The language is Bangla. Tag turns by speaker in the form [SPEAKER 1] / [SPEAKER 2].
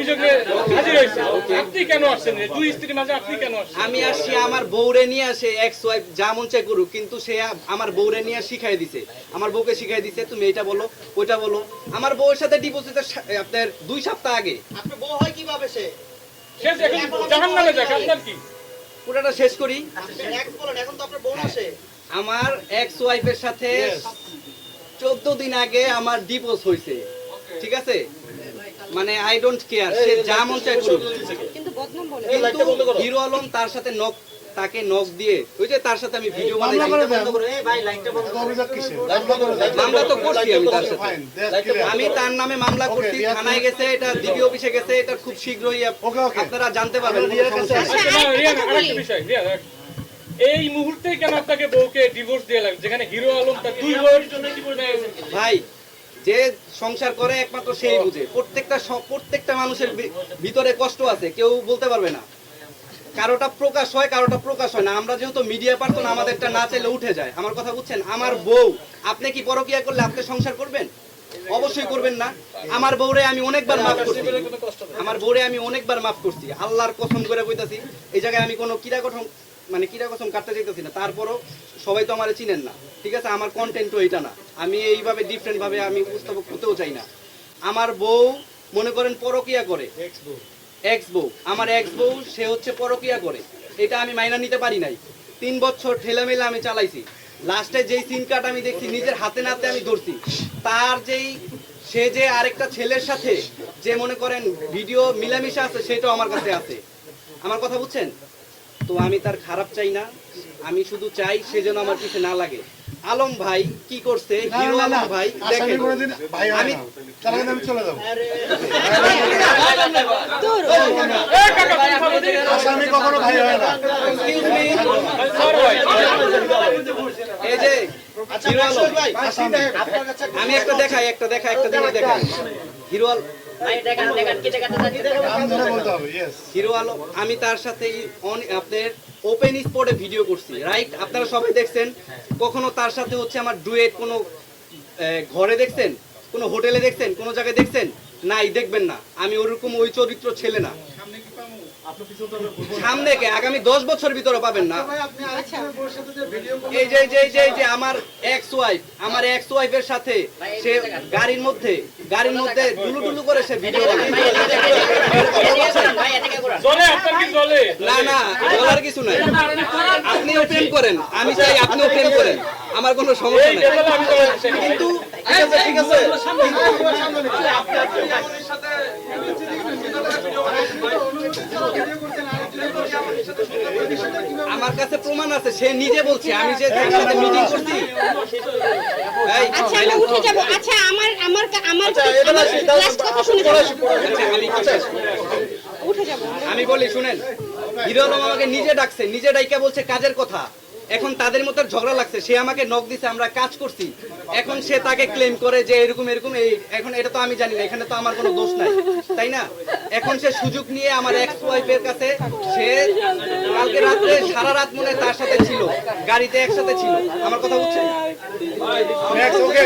[SPEAKER 1] অভিযোগ হাজির হয়েছে। আপনি কেন আসছেন? দুই স্ত্রীর মাঝে আপনি কেন আসছেন?
[SPEAKER 2] আমি আসছি আমার বউরে নিয়ে আসে এক্স ওয়াইফ যা মন চাই করুক কিন্তু সে আমার বউরে নিয়ে শিখাই দিছে। আমার বউকে শিখাই দিছে তুমি এটা বলো ওইটা বলো। আমার বউয়ের সাথে ডিপোজিটের আপনার দুই সপ্তাহ আগে।
[SPEAKER 3] আপনার বউ হয় কীভাবে সে?
[SPEAKER 1] সে এখন জাহান যাক আপনার কি?
[SPEAKER 2] পুরোটা শেষ করি।
[SPEAKER 3] এখন তো আপনার বউ না
[SPEAKER 2] আমার এক্স ওয়াইফের সাথে চোদ্দ দিন আগে আমার ডিভোর্স হয়েছে। ঠিক আছে? মানে আই ডোন্ট কেয়ার সে যা মন চাই করুক।
[SPEAKER 4] কিন্তু বদনাম বলে।
[SPEAKER 2] কিন্তু হিরো আলম তার সাথে নক তাকে নক দিয়ে ওই যে তার সাথে আমি ভিডিও
[SPEAKER 5] মামলা করে
[SPEAKER 2] বানাইছি
[SPEAKER 5] দেন।
[SPEAKER 3] এই ভাই লাইটটা বন্ধ
[SPEAKER 5] এত অভিযোগ কিসের? মামলা করে দেন
[SPEAKER 2] মামলা তো করছি আমি তার সাথে। আমি তার নামে মামলা করছি থানায় গেছে এটা ডিবি অফিসে গেছে এটা খুব শীঘ্রই। আপনারা জানতে পারবেন।
[SPEAKER 1] আচ্ছা, এই মুহূর্তে কেন আপনাকে বউকে ডিভোর্স দিয়ে লাগবে যেখানে হিরো আলম তার দুই বউয়ের জন্য ডিভোর্স দেয়
[SPEAKER 2] ভাই যে সংসার করে একমাত্র সেই বুঝে। প্রত্যেকটা প্রত্যেকটা মানুষের ভিতরে কষ্ট আছে কেউ বলতে পারবে না। কারোটা প্রকাশ হয় কারোটা প্রকাশ হয় না। আমরা যেহেতু মিডিয়া পার্সন আমাদেরটা না চাইলে উঠে যায়। আমার কথা বুঝছেন? আমার বউ আপনি কি পরকিয়া করলে আপনি সংসার করবেন? অবশ্যই করবেন না। আমার বউরে আমি অনেকবার মাফ করছি। আমার বউরে আমি অনেকবার মাফ করছি। আল্লাহর কসম করে কইতাছি এই জায়গায় আমি কোনো কিরা কসম মানে কিরা কসম কাটতে চাইতেছি না, তারপরও সবাই তো আমার চিনেন না, ঠিক আছে? আমার কন্টেন্টও এটা না। আমি এইভাবে ডিফারেন্ট ভাবে আমি উপস্থাপক হতেও চাই না। আমার বউ, মনে করেন, পরকিয়া করে। এক্স বউ। আমার এক্স বউ, সে হচ্ছে পরকিয়া করে। এটা আমি মাইনা নিতে পারি নাই। তিন বছর ঠেলামেলা আমি চালাইছি। লাস্টে যেই সিম কার্ড আমি দেখছি, নিজের হাতে নাতে আমি ধরছি। তার যেই, সে যে আরেকটা ছেলের সাথে যে মনে করেন ভিডিও মিলামিশা আছে, সেটাও আমার কাছে আছে। আমার কথা বুঝছেন? তো আমি তার খারাপ চাই না। আমি শুধু চাই সে যেন আমার পিছে না লাগে। আলম ভাই কি করছে? হিরো আলম ভাই দেখেন। আমি
[SPEAKER 5] চলে যাব। আসামি কখনো ভাই হয় না।
[SPEAKER 2] এই যে
[SPEAKER 3] আচ্ছা
[SPEAKER 2] হিরো আলম। আমি একটা দেখাই একটা দেখা একটা জিনিস দেখাই হিরো আমি তার সাথে আপনার ওপেন স্পটে ভিডিও করছি রাইট আপনারা সবাই দেখছেন, কখনো তার সাথে হচ্ছে আমার ডুয়েট কোনো ঘরে দেখছেন? কোনো হোটেলে দেখছেন? কোনো জায়গায় দেখছেন? নাই, দেখবেন না। আমি ওরকম ওই চরিত্র ছেলে না। সামনে কে আগামী দশ বছর ভিতরে পাবেন না এই যে এই যে এই যে যে আমার এক্স ওয়াইফ আমার এক্স ওয়াইফের সাথে সে গাড়ির মধ্যে গাড়ির মধ্যে ডুলু ডুলু করে সে ভিডিও না না বলার কিছু নাই আপনিও প্রেম করেন আমি চাই আপনিও প্রেম করেন আমার কোনো সমস্যা নাই
[SPEAKER 1] লেভেলে আমি জলে সেখানে
[SPEAKER 2] কিন্তু
[SPEAKER 3] ঠিক আছে
[SPEAKER 2] আমার কাছে প্রমাণ আছে সে নিজে বলছে আমি যে তার সাথে মিটিং করছি।
[SPEAKER 4] আচ্ছা উঠে যাব। আচ্ছা আমার আমার আমার লাস্ট কথা শুনে যাব।
[SPEAKER 2] আচ্ছা, আমি
[SPEAKER 4] উঠে যাব।
[SPEAKER 2] আমি বলি শুনেন হিরো আলম আমাকে নিজে ডাকছে নিজে ডাইকা বলছে কাজের কথা। এখন তাদের মধ্যে ঝগড়া লাগছে সে আমাকে নক দিছে আমরা কাজ করছি এখন সে তাকে ক্লেম করে যে এরকম এরকম এই এখন এটা তো আমি জানি না এখানে তো আমার কোনো দোষ নাই তাই না এখন সে সুযোগ নিয়ে আমার এক্স ওয়াইফের কাছে সে কালকে রাত্রে সারা রাত মনে তার সাথে ছিল গাড়িতে একসাথে ছিল আমার কথা বুঝছেন
[SPEAKER 5] ওকে